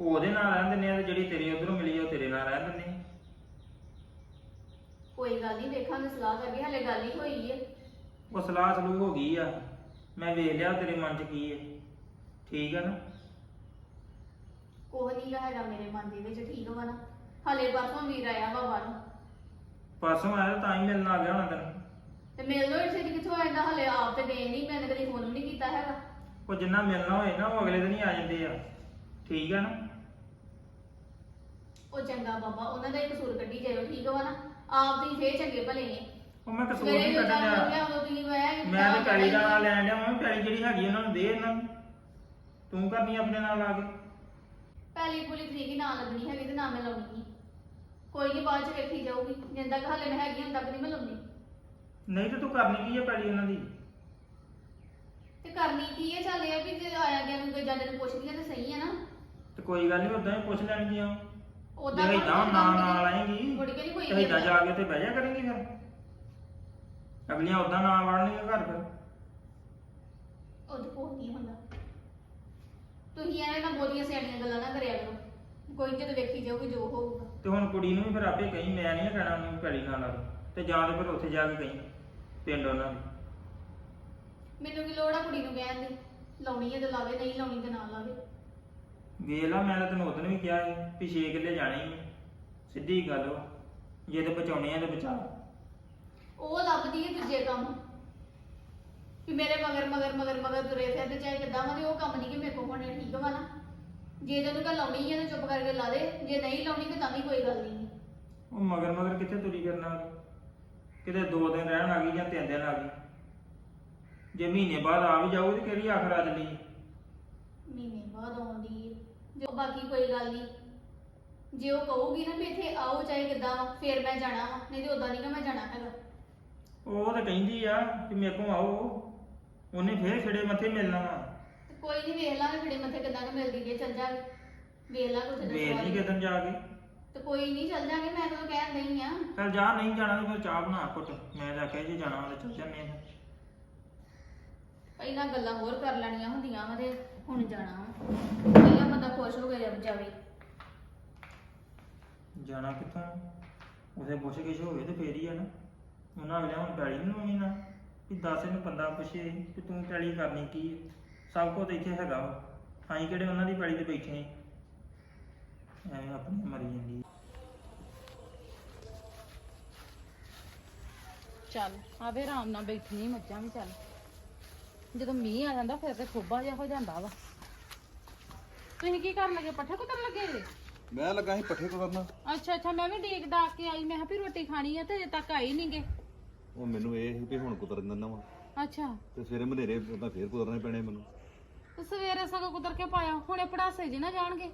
ਉਹ ਉਹਦੇ ਨਾਲ ਰਹਿਣ ਦਿੰਦੇ ਆ ਤੇ ਜਿਹੜੀ ਤੇਰੇ ਉਧਰੋਂ ਮਿਲੀ ਆ ਉਹ ਤੇਰੇ ਨਾਲ ਰਹਿਣ ਦਿੰਦੇ ਆ। ਕੋਈ ਗੱਲ ਨਹੀਂ ਦੇਖਾਂਗੇ ਸਲਾਹ ਕਰਕੇ ਹਲੇ ਗੱਲ ਹੀ ਹੋਈ ਹੈ ਉਹ ਸਲਾਹ ਸਲੂਹ ਹੋ ਗਈ ਆ। ਮੈਂ ਵੇਖ ਲਿਆ ਤੇਰੇ ਮਨ 'ਚ ਕੀ ਹੈ ਠੀਕ ਆ ਨਾ? ਕੋਹ ਨਹੀਂ ਹੈਗਾ ਮੇਰੇ ਮਨ ਦੇ ਵਿੱਚ ਠੀਕ ਵਾ ਨਾ। ਹਲੇ ਪਰਸੋਂ ਵੀਰ ਆਇਆ ਵਾ ਬਾਹਰੋਂ। ਪਰਸੋਂ ਆਇਆ ਤਾਂ ਹੀ ਮਿਲਣ ਆ ਗਿਆ ਹੋਣਾ ਤੈਨੂੰ। ਤੇ ਮਿਲ ਲੋ ਇੱਥੇ ਕਿੱਥੋਂ ਆਇਆ ਹਲੇ ਆਪ ਤੇ ਗਏ ਨਹੀਂ ਮੈਂ ਕਦੀ ਫੋਨ ਵੀ ਨਹੀਂ ਕੀਤਾ ਹੈਗਾ। ਉਹ ਜਿੰਨਾ ਮਿਲਣਾ ਹੋਏ ਨਾ ਉਹ ਅਗਲੇ ਦਿਨ ਹੀ ਆ ਜਾਂਦੇ ਆ। ਠੀਕ ਆ ਨਾ? ਉਹ ਚੰਗਾ ਬਾਬਾ ਉਹਨਾਂ ਦਾ ਹੀ ਕਸੂਰ ਕੱਢੀ ਜਾਇਓ ਠੀਕ ਵਾ ਨਾ? ਆਪ ਤੁਸੀਂ ਫੇਰ ਚੰਗੇ ਭਲੇ ਨੇ। ਉਹ ਮੈਂ ਕਸੂਰ ਸਵੇਰੇ ਨਹੀਂ ਜੋ ਕੱਢਣ ਕੰਮ ਹੋ ਡਿਆ। ਗਿਆ ਉਦੋਂ ਤੁਸੀਂ ਮੈਂ ਮੈਂ ਤੇ ਪੈਲੀ ਦਾ ਨਾਂ ਲੈਣ ਡਿਆ ਮੈਂ ਵੀ ਪੈਲੀ ਜਿਹੜੀ ਹੈਗੀ ਉਹਨਾਂ ਨੂੰ ਦੇ ਇਹਨਾਂ ਨੂੰ। ਤੂੰ ਕਰਨੀ ਆਪਣੇ ਨਾਲ ਆ ਕੇ। ਪਹਿਲੀ ਪੁਲੀ ਤਰੀਕ ਹੀ ਨਾ ਲੱਗਣੀ ਹੈਗੀ ਤੇ ਨਾ ਮੈਂ ਲਾਉਣੀ ਨਹੀਂ ਕੋਈ ਨਹੀਂ ਬਾਅਦ ਚ ਵੇਖੀ ਜਾਊਗੀ। ਤੱਕ ਹਲੇ ਮੈਂ ਹੈਗੀ ਹਾਂ ਤੱਕ ਨਹੀਂ ਮੈਂ ਲਾਉਣੀ। ਨਹੀਂ ਤੇ ਤੂੰ ਕਰਨੀ ਕੀ ਆ ਪੈਲੀ ਉਹਨਾਂ ਦੀ? ਤੇ ਕਰਨੀ ਕੀ ਹੈ ਚੱਲ ਇਹ ਆ ਵੀ ਜੇ ਆਇਆ ਗਿਆ ਨੂੰ ਕੋਈ ਜਾਂਦੇ ਨੂੰ ਪੁੱਛਦੀਆਂ ਤੇ ਸਹੀ ਹੈ ਨਾ। ਤੇ ਕੋਈ ਗੱਲ ਨਹੀਂ ਉਦਾਂ ਹੀ ਪੁੱਛ ਲੈਣਗੀਆਂ ਉਦਾਂ ਜੇ ਇਦਾਂ ਨਾ ਨਾਲ ਆਏਗੀ ਮੁੜ ਕੇ ਨਹੀਂ ਕੋਈ ਤੇ ਇਦਾਂ ਜਾ ਕੇ ਤੇ ਬਹਿ ਜਾ ਕਰੇਂਗੀ ਫਿਰ। ਅਗਲੀਆਂ ਉਦਾਂ ਨਾ ਵੜਨਗੀਆਂ ਘਰ ਫਿਰ। ਉਹਦੇ ਕੋਲ ਨਹੀਂ ਹੁੰਦਾ? ਤੁਸੀਂ ਐਵੇਂ ਨਾ ਬੋਲੀਆਂ ਸਿਆਣੀਆਂ ਗੱਲਾਂ ਨਾ ਕਰਿਆ ਕਰੋ। ਕੋਈ ਜਦੋਂ ਵੇਖੀ ਜਾਊਗੀ ਜੋ ਹੋਊਗਾ। ਤੇ ਹੁਣ ਕੁੜੀ ਨੂੰ ਵੀ ਫਿਰ ਆਪੇ ਕਹੀਂ ਮੈਂ ਨਹੀਂ ਕਹਿਣਾ ਉਹਨੂੰ ਪੈਲੀ ਨਾਲ। ਲਾ ਦੇ ਤੇ ਜਾਂ ਤੇ ਫਿਰ ਉੱਥੇ ਜਾ ਕੇ ਕਹੀਂ ਪਿੰਡ ਉਹਨਾਂ ਦੇ। ਮੈਨੂੰ ਕੀ ਲੋੜ ਆ ਕੁੜੀ ਨੂੰ ਕਹਿਣ ਦੀ? ਲਾਉਣੀ ਹੈ ਤੇ ਲਾਵੇ ਨਹੀਂ ਲਾਉਣੀ ਤੇ ਨਾ ਲਾਵੇ। ਵੇਖ ਲਾ ਮੈਂ ਤਾਂ ਤੈਨੂੰ ਉਦੋਂ ਵੀ ਕਿਹਾ ਸੀ ਵੀ 6 ਕਿੱਲੇ ਜਾਣੇ ਹੀ ਆ। ਸਿੱਧੀ ਗੱਲ ਵਾ ਜੇ ਤੇ ਬਚਾਉਣੇ ਆ ਤੇ ਬਚਾ ਉਹ ਲੱਭਦੀ ਹੈ ਦੂਜੇ ਕੰਮ। ਵੀ ਮੇਰੇ ਮਗਰ ਮਗਰ ਮਗਰ ਮਗਰ ਤੁਰੇ ਫਿਰਦੇ ਚਾਹੇ ਕਿੱਦਾਂ ਵਾ ਤੇ ਉਹ ਕੰਮ ਨਹੀਂ ਕਿ ਮੇਰੇ ਕੋਲ ਹੋਣੇ ਠੀਕ ਵਾ ਨਾ। ਜੇ ਤੈਨੂੰ ਕਹ ਲਾਉਣੀ ਹੈ ਤੇ ਚੁੱਪ ਕਰਕੇ ਲਾ ਦੇ ਜੇ ਨਹੀਂ ਲਾਉਣੀ ਤੇ ਤਾਂ ਵੀ ਕੋਈ ਗੱਲ ਨਹੀਂ। ਉਹ ਮਗਰ ਮਗਰ ਕਿੱਥੇ ਤੁਰੀ ਫਿਰਨਾ ਕਿਤੇ 2 ਦਿਨ ਰਹਿਣ ਆ ਗਈ ਜਾਂ 3 ਦਿਨ ਆ ਗਈ। ਜੇ ਮਹੀਨੇ ਬਾਅਦ ਆ ਵੀ ਜਾਊਗੀ ਤੇ ਕਿਹੜੀ ਆਖਰ ਆ ਚੱਲੀ ਮਹੀਨੇ ਬਾਅਦ ਆਉਂਦੀ ਹੈ ਜੋ ਬਾਕੀ ਕੋਈ ਗੱਲ ਨਹੀਂ ਜੇ ਉਹ ਕਹੂਗੀ ਨਾ ਵੀ ਇੱਥੇ ਆਓ ਚਾਹੇ ਕਿੱਦਾਂ ਵਾ, ਫੇਰ ਮੈਂ ਜਾਣਾ ਵਾ ਨਹੀਂ ਤੇ ਉਦਾਂ ਨਹੀਂ ਕਿ ਮੈਂ ਜਾਣਾ ਹੈਗਾ। ਉਹ ਤਾਂ ਕਹਿੰਦੀ ਆ ਕਿ ਮੇਰੇ ਕੋਲ ਆਓ। ਉਹਨੇ ਫੇਰ ਖੜੇ ਮੱਥੇ ਮਿਲਣਾ ਵਾ। ਤੇ ਕੋਈ ਨਹੀਂ ਵੇਖ ਲਾਂਗੇ ਫਿੜੇ ਮੱਥੇ ਕਿੱਦਾਂ ਕਿ ਮਿਲਦੀ ਜੇ ਚੱਲ ਜਾਗੇ। ਵੇਖ ਲਾਂਗੇ ਉੱਥੇ ਵੇਖ ਲਈ ਦੱਸਵਾ ਕਿਦਨ ਜਾ ਕੇ। ਤੇ ਕੋਈ ਨਹੀਂ ਚੱਲ ਜਾਗੇ ਮੈਂ ਤਾਂ ਕਹਿਣ ਨਹੀਂ ਆ। ਚੱਲ ਜਾ ਨਹੀਂ ਜਾਣਾ ਤੇ ਫਿਰ ਚਾਹ ਬਣਾ ਘੁੱਟ। ਮੈਂ ਜਾ ਕੇ ਜੇ ਜਾਣਾ ਤੇ ਚੱਲ ਜਾਂਦੇ ਆ। ਪਹਿਲਾਂ ਗੱਲਾਂ ਹੋਰ ਕਰ ਲੈਣੀਆਂ ਹੁੰਦੀਆਂ ਵਾ ਤੇ ਹੁਣ ਜਾਣਾ। ਵਾ ਪਹਿਲਾਂ ਬੰਦਾ ਖੁਸ਼ ਹੋ ਗਿਆ ਜਾਵੇ। ਜਾਣਾ ਕਿੱਥੋਂ? ਉਹਦੇ ਪੁੱਛ ਗਿਛ ਹੋਵੇ ਤੇ ਫੇਰ ਹੀ ਆ ਨਾ। ਉਹਨਾਂ ਅਗਲਿਆਂ ਹੁਣ ਪੈਲੀ ਨੂੰ ਵੀ ਨਾ। ਵੀ ਦੱਸ ਇਹਨੂੰ ਬੰਦਾ ਪੁੱਛੇ ਕਿ ਤੂੰ ਪੈਲੀ ਕਰਨੀ ਕੀ ਹੈ ਸਭ ਕੁਝ ਇੱਥੇ ਹੈਗਾ ਵਾ। ਅਸੀਂ ਕਿਹੜੇ ਉਹਨਾਂ ਦੀ ਪੈਲੀ ਤੇ ਬੈਠੇ ਆਂ। ਐਵੇਂ ਆਪਣੀ ਮਰੀ ਜਾਂਦੀ ਚੱਲ ਆਵੇ ਆਰਾਮ ਨਾਲ ਬੈਠੀ ਮੱਝਾਂ ਵੀ ਚੱਲ। ਜਦੋਂ ਮੀਂਹ ਆ ਜਾਂਦਾ ਫਿਰ ਤੇ ਖੋਬਾ ਜਿਹਾ ਹੋ ਜਾਂਦਾ ਵਾ। ਤੁਸੀਂ ਕੀ ਕਰਨ ਲੱਗੇ ਪੱਠੇ ਕੁਤਰਨ ਲੱਗੇ ਜੇ? ਮੈਂ ਲੱਗਾ ਸੀ ਪੱਠੇ ਕੁਤਰਨਾ। ਅੱਛਾ ਅੱਛਾ ਮੈਂ ਵੀ ਡੀਕ ਡਾਕ ਕੇ ਆਈ। ਮੈਂ ਕਿਹਾ ਵੀ ਰੋਟੀ ਖਾਣੀ ਆ ਤੇ ਅਜੇ ਤੱਕ ਆਈ ਨਹੀਂਗੇ ਉਹ ਮੈਨੂੰ ਇਹ ਸੀ ਵੀ ਹੁਣ ਕੁਤਰਨ ਦਿੰਦਾ ਵਾ। ਅੱਛਾ। ਤੇ ਸਵੇਰੇ ਮਨੇਰੇ ਤਾਂ ਫੇਰ ਕੁਤਰਨੇ ਪੈਣੇ ਮੈਨੂੰ। ਤੇ ਸਵੇਰੇ ਸਗੋਂ ਕੁਤਰ ਕੇ ਪਾਇਆ। ਹੁਣੇ ਪੜਾਸੇ ਜੀ ਨਾ ਜਾਣਗੇ।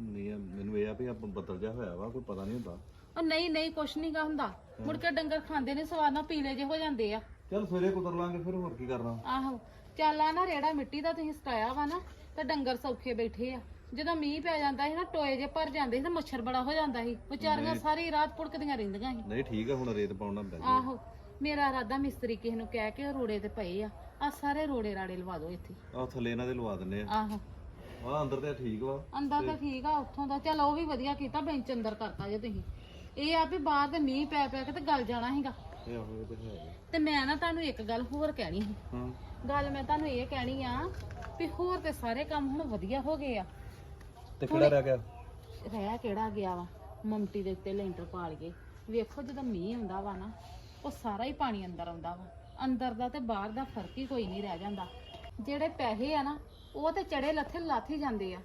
ਨਹੀਂ ਆ, ਮੈਨੂੰ ਇਹ ਆ ਵੀ ਆਪਾਂ ਬੱਦਲ ਜਿਹਾ ਹੋਇਆ ਵਾ ਕੋਈ ਪਤਾ ਨਹੀਂ ਹੁੰਦਾ। ਉਹ ਨਹੀਂ ਨਹੀਂ ਕੁਛ ਨਹੀਂਗਾ ਹੁੰਦਾ। ਮੁੜ ਕੇ ਡੰਗਰ ਖਾਂਦੇ ਨੇ ਸਵਾਦ ਨਾਲ ਪੀਲੇ ਜੇ ਹੋ ਜਾਂਦੇ ਆ। ਚੱਲ ਸਵੇਰੇ ਕੁਤਰ ਲਾਂਗੇ ਫਿਰ ਹੋਰ ਕੀ ਕਰਨਾ? ਆਹੋ ਚੱਲ ਆ ਨਾ ਰੇੜਾ ਮਿੱਟੀ ਦਾ ਤੁਸੀਂ ਸਟਾਇਆ ਵਾ ਨਾ ਤੇ ਡੰਗਰ ਸੌਖੇ ਬੈਠੇ ਆ। ਜਦੋਂ ਮੀਂਹ ਪੈ ਜਾਂਦਾ ਸੀ ਨਾ ਟੋਏ ਜੇ ਭਰ ਜਾਂਦੇ ਸੀ ਨਾ ਮੱਛਰ ਬੜਾ ਹੋ ਜਾਂਦਾ ਸੀ। ਵਿਚਾਰੀਆਂ ਸਾਰੀ ਰਾਤ ਪੁੜਕਦੀਆਂ ਰਹਿੰਦੀਆਂ ਸੀ। ਨਹੀਂ ਠੀਕ ਆ ਹੁਣ ਰੇਤ ਪਾਉਣਾ ਪੈਂਦਾ ਆਹੋ ਮੇਰਾ ਇਰਾਦਾ ਮਿਸਤਰੀ ਕਿਸੇ ਨੂੰ ਕਹਿ ਕੇ ਰੋੜੇ ਤੇ ਪਏ ਆ। ਆ ਸਾਰੇ ਰੋੜੇ ਰਾੜੇ ਲਵਾ ਦਿਓ ਇੱਥੇ। ਆਹ ਥੱਲੇ ਇਹਨਾਂ ਦੇ ਲਵਾ ਦਿੰਨੇ ਆ। ਆਹੋ। ਆਹ ਅੰਦਰ ਤੇ ਠੀਕ ਵਾ। ਅੰਦਰ ਤਾਂ ਠੀਕ ਆ ਉੱਥੋਂ ਦਾ ਚਲ ਉਹ ਵੀ ਵਧੀਆ ਕੀਤਾ ਬੈਂਚ ਅੰਦਰ ਕਰਤਾ ਜੇ ਤੁਸੀਂ। ਇਹ ਆ ਵੀ ਬਾਹਰ ਤੇ ਮੀਂਹ ਪੈ ਪੈ ਕੇ ਤੇ ਗਲ ਜਾਣਾ ਸੀਗਾ। ਆਹੋ ਇਹ ਤੇ ਹੈ ਹੀ। ਤੇ ਮੈਂ ਨਾ ਤੁਹਾਨੂੰ ਇੱਕ ਗੱਲ ਹੋਰ ਕਹਿਣੀ ਸੀ। ਹਾਂ। ਗੱਲ ਮੈਂ ਤੁਹਾਨੂੰ ਇਹ ਕਹਿਣੀ ਆ ਵੀ ਹੋਰ ਤੇ ਸਾਰੇ ਕੰਮ ਹੁਣ ਵਧੀਆ ਹੋ ਗਏ ਆ। ਤੇ ਕਿਹੜਾ ਰਹਿ ਗਿਆ? ਰਹਿ ਕਿਹੜਾ ਗਿਆ ਵਾ? ਮਮਟੀ ਦੇ ਉੱਤੇ ਲੈਂਟਰ ਪਾ ਲਈਏ ਵੇਖੋ ਜਦੋਂ ਮੀਂਹ ਆਉਂਦਾ ਵਾ ਨਾ ਉਹ ਸਾਰਾ ਹੀ ਪਾਣੀ ਅੰਦਰ ਆਉਂਦਾ ਵਾ। ਅੰਦਰ ਦਾ ਤੇ ਬਾਹਰ ਦਾ ਫ਼ਰਕ ਹੀ ਕੋਈ ਨਹੀਂ ਰਹਿ ਜਾਂਦਾ। ਜਿਹੜੇ ਪੈਸੇ ਆ ਨਾ ਉਹ ਤੇ ਚੜੇ ਲੱਥੇ ਲੱਥ ਹੀ ਜਾਂਦੇ ਆ।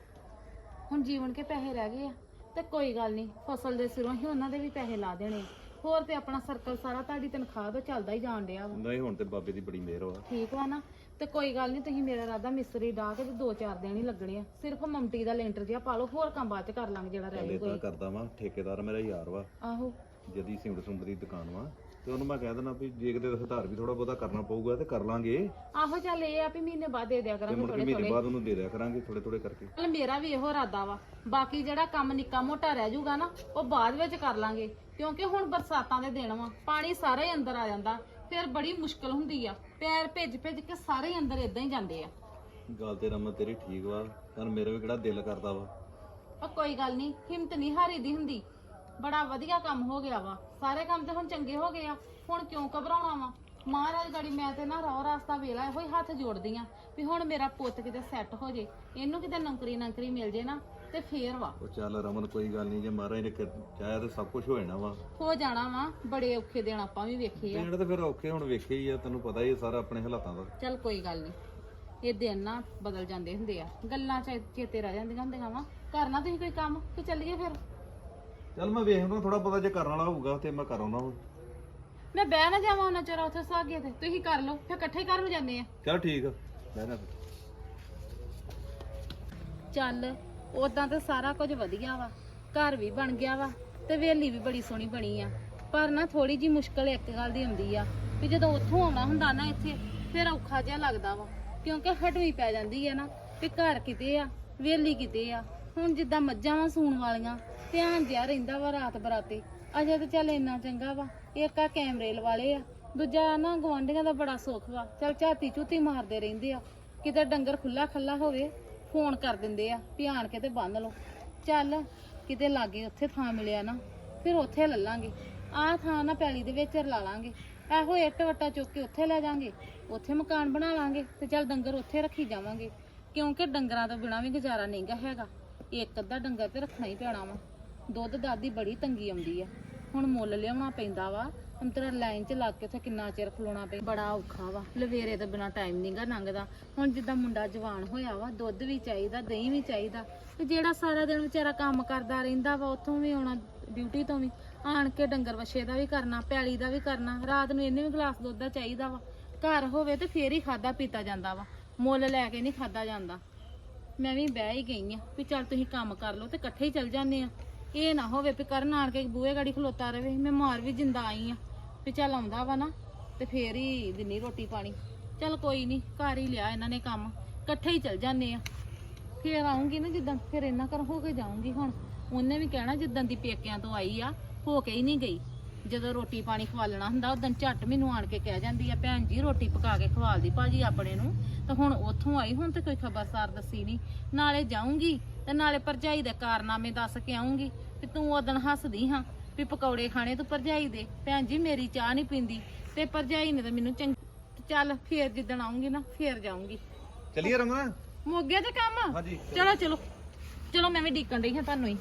ਹੁਣ ਜੀਵਨ ਕੇ ਪੈਸੇ ਰਹਿ ਗਏ ਆ। ਤੇ ਕੋਈ ਗੱਲ ਨਹੀਂ ਫਸਲ ਦੇ ਸਿਰੋਂ ਹੀ ਉਹਨਾਂ ਦੇ ਵੀ ਪੈਸੇ ਲਾ ਦੇਣੇ ਹੋਰ ਤੇ ਆਪਣਾ ਸਰਕਲ ਸਾਰਾ ਤੁਹਾਡੀ ਤਨਖਾਹ ਤੋਂ ਚੱਲਦਾ ਹੀ ਜਾਣ ਡਿਆ ਵਾ। ਨਹੀਂ ਹੁਣ ਤੇ ਬਾਬੇ ਦੀ ਬੜੀ ਮਿਹਰ ਵਾ। ਠੀਕ ਵਾ ਨਾ? ਤੇ ਕੋਈ ਗੱਲ ਨਹੀਂ ਤੁਸੀਂ ਮੇਰਾ ਰਾਦਾ ਮਿਸਤਰੀ ਡਾ ਕੇ ਤੇ ਦੋ ਚਾਰ ਦਿਨ ਹੀ ਲੱਗਣੇ ਆ। ਸਿਰਫ ਮਮਟੀ ਦਾ ਲੈਂਟਰ ਜਿਹਾ ਪਾ ਲਓ ਹੋਰ ਕੰਮ ਬਾਅਦ ਚ ਕਰ ਲਾਂਗੇ ਜਿਹੜਾ ਰਹਿ ਗਿਆ ਤਾਂ ਕਰਦਾ ਵਾਂ ਠੇਕੇਦਾਰ ਮੇਰਾ ਯਾਰ ਵਾ। ਆਹੋ। ਜਦੀ ਸਿੰਗੜ ਸੁੰਡ ਦੀ ਦੁਕਾਨ ਵਾ। ਤੇ ਉਹਨੂੰ ਮੈਂ ਕਹਿ ਦੇਣਾ ਵੀ ਜੇ ਕਿਤੇ ਸੁਧਾਰ ਵੀ ਥੋੜਾ ਬਹੁਤਾ ਕਰਨਾ ਪਊਗਾ ਤੇ ਕਰ ਲਾਂਗੇ। ਆਹੋ ਚੱਲ ਇਹ ਆ ਵੀ ਮਹੀਨੇ ਬਾਅਦ ਦੇ ਦਿਆ ਤੇ ਕਰਾਂਗੇ ਮੁੜ ਕੇ ਥੋੜੇ ਮਹੀਨੇ ਥੋੜੇ ਬਾਅਦ ਉਹਨੂੰ ਦੇ ਦਿਆ ਕਰਾਂਗੇ ਥੋੜੇ ਥੋੜੇ ਕਰਕੇ। ਚੱਲ ਮੇਰਾ ਵੀ ਇਹੋ ਇਰਾਦਾ ਵਾ। ਬਾਕੀ ਜਿਹੜਾ ਕੰਮ ਨਿੱਕਾ ਮੋਟਾ ਰਹਿ ਜਾਊਗਾ ਨਾ ਉਹ ਬਾਅਦ ਵਿੱਚ ਕਰ ਲਾਂਗੇ। ਕਿਉਂਕਿ ਹੁਣ ਬਰਸਾਤਾਂ ਦੇ ਦਿਨ ਵਾ ਪਾਣੀ ਸਾਰਾ ਹੀ ਅੰਦਰ ਆ ਜਾਂਦਾ। ਫਿਰ ਬੜੀ ਮੁਸ਼ਕਲ ਹੁੰਦੀ ਆ। ਪੈਰ ਭਿੱਜ ਭਿੱਜ ਕੇ ਸਾਰੇ ਹੀ ਅੰਦਰ ਇਦਾਂ ਹੀ ਜਾਂਦੇ ਆ। ਗੱਲ ਤੇ ਰਮਨ ਤੇਰੀ ਠੀਕ ਵਾ ਪਰ ਮੇਰਾ ਵੀ ਕਿਹੜਾ ਦਿਲ ਕਰਦਾ ਵਾ। ਪਰ ਕੋਈ ਗੱਲ ਨਹੀਂ ਹਿੰਮਤ ਨਹੀਂ ਹਾਰੀ ਦੀ ਹੁੰਦੀ। ਬੜਾ ਵਧੀਆ ਕੰਮ ਹੋ ਗਿਆ ਵਾ। ਸਾਰੇ ਕੰਮ ਤੇ ਹੁਣ ਚੰਗੇ ਹੋ ਗਏ ਆ। ਹੁਣ ਕਿਉਂ ਘਬਰਾਉਣਾ ਵਾ? ਮਹਾਰਾਜ ਗੜੀ ਮੈਂ ਤੇ ਨਾ ਰੋ ਰਾਸਤਾ ਵੇਲਾ ਇਹੋ ਹੀ ਹੱਥ ਜੋੜਦੀ ਆ ਵੀ ਹੁਣ ਮੇਰਾ ਪੁੱਤ ਕਿਤੇ ਸੈੱਟ ਹੋ ਜੇ ਇਹਨੂੰ ਕਿਤੇ ਨੌਕਰੀ ਨੌਕਰੀ ਮਿਲ ਜੇ ਨਾ ਤੇ ਫੇਰ ਵਾ। ਉਹ ਚੱਲ ਰਮਨ ਕੋਈ ਗੱਲ ਨਹੀਂ ਜੇ ਮਹਾਰਾਜ ਨੇ ਕਰ- ਚਾਹਿਆ ਤੇ ਸਭ ਕੁਝ ਹੋ ਜਾਣਾ ਵਾ। ਹੋ ਜਾਣਾ ਵਾ ਬੜੇ ਔਖੇ ਦਿਨ ਆਪਾਂ ਵੀ ਵੇਖੇ ਆ। ਪਿੰਡ ਤੇ ਫਿਰ ਔਖੇ ਹੁਣ ਵੇਖੇ ਹੀ ਆ ਤੈਨੂੰ ਪਤਾ ਹੀ ਆ ਸਾਰਾ ਆਪਣੇ ਹਾਲਾਤਾਂ ਦਾ। ਚੱਲ ਕੋਈ ਗੱਲ ਨਹੀਂ ਇਹ ਦਿਨ ਨਾ ਬਦਲ ਜਾਂਦੇ ਹੁੰਦੇ ਆ। ਗੱਲਾਂ ਚ ਚੇਤੇ ਰਹਿ ਜਾਂਦੀਆਂ ਹੁੰਦੀਆਂ ਵਾ। ਕਰਨਾ ਤੁਸੀਂ ਕੋਈ ਕੰਮ ਤੇ ਚੱਲੀਏ ਫਿਰ। ਚੱਲ ਮੈਂ ਵੇਖਦਾ ਥੋੜਾ ਬਹੁਤਾ ਜੇ ਕਰਨ ਵਾਲਾ ਹੋਊਗਾ ਤੇ ਮੈਂ ਕਰ ਆਉਣਾ ਵਾ। ਮੈਂ ਬਹਿ ਨਾ ਜਾਵਾਂ ਉਹਨਾਂ ਚਿਰ ਉੱਥੇ ਸਾਗੇ ਤੇ ਤੁਸੀਂ ਕਰ ਲਓ ਫਿਰ ਇਕੱਠੇ ਘਰ ਨੂੰ ਜਾਂਦੇ ਆ। ਚੱਲ ਠੀਕ ਆ ਬਹਿ ਫਿਰ। ਚੱਲ ਉਦਾਂ ਤਾਂ ਸਾਰਾ ਕੁਝ ਵਧੀਆ ਵਾ ਘਰ ਵੀ ਬਣ ਗਿਆ ਵਾ ਤੇ ਵੇਲੀ ਵੀ ਬੜੀ ਸੋਹਣੀ ਬਣੀ ਆ। ਪਰ ਨਾ ਥੋੜੀ ਜੀ ਮੁਸ਼ਕਲ ਇੱਕ ਗੱਲ ਦੀ ਹੁੰਦੀ ਆ ਵੀ ਜਦੋਂ ਉੱਥੋਂ ਆਉਣਾ ਹੁੰਦਾ ਨਾ ਇੱਥੇ ਫਿਰ ਔਖਾ ਜਿਹਾ ਲੱਗਦਾ ਵਾ ਕਿਉਂਕਿ ਹਟਵੀਂ ਪੈ ਜਾਂਦੀ ਆ ਨਾ ਵੀ ਘਰ ਕਿਤੇ ਆ ਵੇਲੀ ਕਿਤੇ ਆ। ਹੁਣ ਜਿੱਦਾਂ ਮੱਝਾਂ ਵਾਂ ਸੂਣ ਵਾਲੀਆਂ, ਧਿਆਨ ਜਿਆ ਰਹਿੰਦਾ ਵਾ ਰਾਤ ਬਰਾਤੇ। ਅਜੇ ਤਾਂ ਚੱਲ ਇੰਨਾ ਚੰਗਾ ਵਾ, ਇੱਕ ਆ ਕੈਮਰੇ ਲਵਾਲੇ ਆ, ਦੂਜਾ ਨਾ ਗਵਾਂਢੀਆਂ ਦਾ ਬੜਾ ਸੁੱਖ ਵਾ। ਚੱਲ ਝਾਤੀ ਝੂਤੀ ਮਾਰਦੇ ਰਹਿੰਦੇ ਆ, ਕਿਤੇ ਡੰਗਰ ਖੁੱਲਾ ਖੱਲਾ ਹੋਵੇ, ਫੋਨ ਕਰ ਦਿੰਦੇ ਆ ਵੀ ਆਣ ਕੇ ਤੇ ਬੰਨ ਲਓ। ਚੱਲ ਕਿਤੇ ਲਾਗੇ ਉੱਥੇ ਥਾਂ ਮਿਲਿਆ ਨਾ, ਫਿਰ ਉੱਥੇ ਲੈ ਲਾਂਗੇ ਆਹ ਥਾਂ ਨਾ ਪੈਲੀ ਦੇ ਵਿੱਚ ਰਲਾ ਲਾਂਗੇ। ਇਹੋ ਇੱਟ ਵੱਟਾ ਚੁੱਕ ਕੇ ਉੱਥੇ ਲੈ ਜਾਾਂਗੇ, ਉੱਥੇ ਮਕਾਨ ਬਣਾ ਲਾਂਗੇ ਤੇ ਚੱਲ ਡੰਗਰ ਉੱਥੇ ਰੱਖੀ ਜਾਵਾਂਗੇ। ਕਿਉਂਕਿ ਡੰਗਰਾਂ ਤੋਂ ਬਿਨਾਂ ਵੀ ਗੁਜ਼ਾਰਾ ਨਹੀਂਗਾ ਹੈਗਾ। ਇੱਕ ਅੱਧਾ ਡੰਗਰ ਤੇ ਰੱਖਣਾ ਹੀ ਪੈਣਾ ਵਾ। ਦੁੱਧ ਦਾਦੀ ਬੜੀ ਤੰਗੀ ਆਉਂਦੀ ਆ। ਹੁਣ ਮੁੱਲ ਲਿਆਉਣਾ ਪੈਂਦਾ ਵਾ। ਅੰਤਰ ਲਾਈਨ 'ਚ ਲੱਗ ਕੇ ਉੱਥੇ ਕਿੰਨਾ ਚਿਰ ਖਲੋਣਾ ਪਏ ਬੜਾ ਔਖਾ ਵਾ। ਲਵੇਰੇ ਤੋਂ ਬਿਨਾ ਟਾਈਮ ਨਹੀਂਗਾ ਲੰਘਦਾ। ਹੁਣ ਜਿੱਦਾਂ ਮੁੰਡਾ ਜਵਾਨ ਹੋਇਆ ਵਾ, ਦੁੱਧ ਵੀ ਚਾਹੀਦਾ, ਦਹੀਂ ਵੀ ਚਾਹੀਦਾ। ਤੇ ਜਿਹੜਾ ਸਾਰਾ ਦਿਨ ਵਿਚਾਰਾ ਕੰਮ ਕਰਦਾ ਰਹਿੰਦਾ ਵਾ, ਉੱਥੋਂ ਵੀ ਆਉਣਾ ਡਿਊਟੀ ਤੋਂ ਵੀ। ਆਣ ਕੇ ਡੰਗਰ ਵਛੇ ਦਾ ਵੀ ਕਰਨਾ, ਪੈਲੀ ਦਾ ਵੀ ਕਰਨਾ। ਰਾਤ ਨੂੰ ਇਹਨੇ ਵੀ ਗਲਾਸ ਦੁੱਧ ਦਾ ਚਾਹੀਦਾ ਵਾ। ਘਰ ਹੋਵੇ ਤੇ ਫੇਰ ਹੀ ਖਾਦਾ ਪੀਤਾ ਜਾਂਦਾ ਵਾ। ਮੁੱਲ ਲੈ ਕੇ ਨਹੀਂ ਖਾਦਾ ਜਾਂਦਾ। ਮੈਂ ਵੀ ਬਹਿ ਹੀ ਗਈ ਆ ਵੀ ਚੱਲ ਤੁਸੀਂ ਕੰਮ ਕਰ ਲਓ ਤੇ ਇਕੱਠੇ ਹੀ ਚੱਲ ਜਾਂਦੇ ਆ। ਇਹ ਨਾ ਹੋਵੇ ਵੀ ਕਰਨ ਆਣ ਕੇ ਬੂਹੇ ਗਾੜੀ ਖਲੋਤਾ ਰਵੇ, ਮੈਂ ਮਾਰ ਵੀ ਜਿੰਦਾ ਆਈ ਆ ਵੀ ਚੱਲ ਆਉਂਦਾ ਵਾ ਨਾ ਤੇ ਫੇਰ ਹੀ ਦਿੰਨੀ ਰੋਟੀ ਪਾਣੀ। ਚੱਲ ਕੋਈ ਨਹੀਂ ਘਰ ਹੀ ਲਿਆ ਇਹਨਾਂ ਨੇ ਕੰਮ, ਇਕੱਠੇ ਹੀ ਚੱਲ ਜਾਂਦੇ ਆ। ਫੇਰ ਆਉਂਗੀ ਨਾ ਜਿੱਦਾਂ, ਫਿਰ ਇਹਨਾਂ ਘਰ ਹੋ ਕੇ ਜਾਊਂਗੀ ਹੁਣ। ਉਹਨੇ ਵੀ ਕਹਿਣਾ ਜਿੱਦਾਂ ਦੀ ਪੇਕਿਆਂ ਤੋਂ ਆਈ ਆ, ਹੋ ਕੇ ਹੀ ਨਹੀਂ ਗਈ। ਜਦੋਂ ਰੋਟੀ ਪਾਣੀ ਖਵਾਲਣਾ ਹੁੰਦਾ ਉਦੋਂ ਝੱਟ ਮੈਨੂੰ ਆਣ ਕੇ ਕਹਿ ਜਾਂਦੀ ਆ ਭੈਣ ਜੀ ਰੋਟੀ ਪਕਾ ਕੇ ਖਵਾਲਦੀ ਭਾਜੀ ਆਪਣੇ ਨੂੰ। ਤਾਂ ਹੁਣ ਉੱਥੋਂ ਆਈ ਹੁਣ ਤੇ ਕੋਈ ਖਬਰਸਾਰ ਦੱਸੀ ਨਹੀਂ। ਨਾਲੇ ਜਾਊਂਗੀ ਤੇ ਨਾਲੇ ਭਰਜਾਈ ਦੇ ਕਾਰਨਾਮੇ ਦੱਸ ਕੇ ਆਉਂਗੀ ਤੇ ਤੂੰ ਉਦੋਂ ਹੱਸਦੀ ਹਾਂ ਵੀ ਪਕੌੜੇ ਖਾਣੇ ਤੂੰ ਭਰਜਾਈ ਦੇ। ਭੈਣ ਜੀ ਮੇਰੀ ਚਾਹ ਨਹੀਂ ਪੀਂਦੀ ਤੇ ਭਰਜਾਈ ਨੇ ਤਾਂ ਮੈਨੂੰ ਚੰਗ ਚੱਲ ਫੇਰ ਜਿੱਦਣ ਆਉਂਗੀ ਨਾ ਫੇਰ ਜਾਊਂਗੀ। ਚੱਲੀਏ ਰਮਨ? ਮੋਗੇ ਤੇ ਕੰਮ? ਹਾਂਜੀ। ਚਲੋ ਚਲੋ। ਚਲੋ ਮੈਂ ਵੀ ਡੀਕਣ ਰਹੀ ਹਾਂ ਤੁਹਾਨੂੰ ਹੀ।